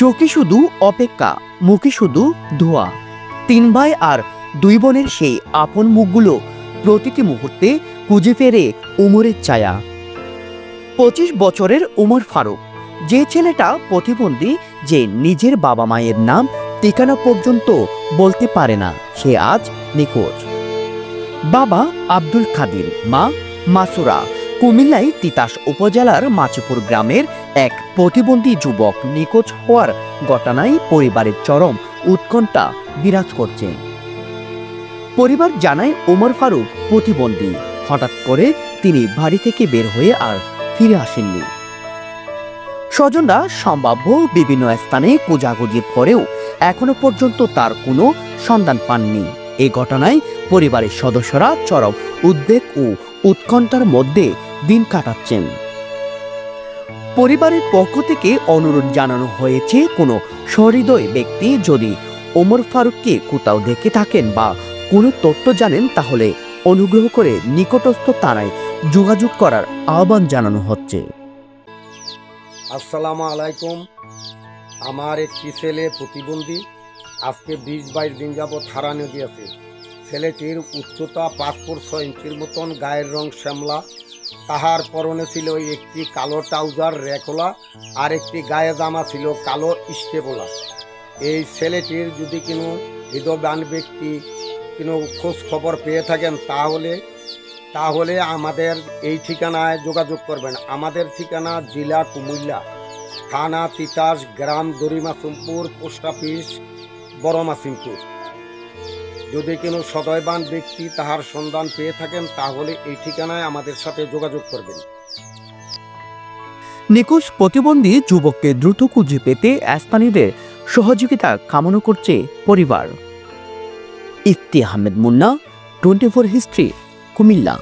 চোখে শুধু অপেক্ষা, মুখে শুধু ধোয়া। তিন ভাই আর দুই বোনের সেই আপন মুখগুলো প্রতিটি মুহূর্তে খুঁজে ফেরে উমরের ছায়া। পঁচিশ বছরের উমর ফারুক, যে ছেলেটা প্রতিবন্ধী যে নিজের বাবা মায়ের নাম ঠিকানা পর্যন্ত বলতে পারে না, সে আজ নিখোঁজ। বাবা আব্দুল খাদির মা মাসুরা কুমিল্লায় তিতাস উপজেলার মাছিপুর গ্রামের এক প্রতিবন্ধী যুবক নিখোঁজ হওয়ার ঘটনায় পরিবারের চরম উৎকণ্ঠা বিরাজ করছে। পরিবার জানায় ওমর ফারুক প্রতিবন্ধী। হঠাৎ করে তিনি বাড়ি থেকে বের হয়ে আর ফিরে আসেননি। স্বজনরা সম্ভাব্য বিভিন্ন স্থানে খোঁজাখুঁজির করেও এখনও পর্যন্ত তার কোনো সন্ধান পাননি। এ ঘটনায় পরিবারের সদস্যরা চরম উদ্বেগ ও উৎকণ্ঠার মধ্যে দিন কাটাচ্ছেন। পরিবারের পক্ষ থেকে অনুরোধ জানানো হয়েছে, কোনো সহৃদয় ব্যক্তি যদি ওমর ফারুককে কোথাও দেখে থাকেন বা কোনো তথ্য জানেন, তাহলে অনুগ্রহ করে নিকটস্থ থানায় যোগাযোগ করার আহ্বান জানানো হচ্ছে। আসসালামু আলাইকুম। আমার একটি ছেলে প্রতিবন্ধী আজকে বিশ বাইশ দিন যাবৎ হারানো দিয়েছে ছেলেটির উচ্চতা ফুট ছয় ইঞ্চির মতন, গায়ের রং শ্যামলা। তাহার পরনে ছিল একটি কালো ট্রাউজার রেখলা আর একটি গায়ে জামা ছিল কালো স্টেপলা। এই ছেলেটির যদি কোনো হৃদয়বান ব্যক্তি কোনো খোঁজ খবর পেয়ে থাকেন, তাহলে তাহলে আমাদের এই ঠিকানায় যোগাযোগ করবেন। আমাদের ঠিকানা জেলা কুমিল্লা, থানা তিতাস গ্রাম দরিমাসিমপুর পোস্ট অফিস বড়মাসিমপুর যদি কোনো সদয়বান ব্যক্তি তাহার সন্ধান পেয়ে থাকেন, তাহলে এই ঠিকানায় আমাদের সাথে যোগাযোগ করবেন। নিকুশ প্রতিবন্ধী যুবককে দ্রুত খুঁজে পেতে স্থানীয়দের সহযোগিতা কামনা করছে পরিবার। Ifti Ahmed Munna, twenty four history, Comilla.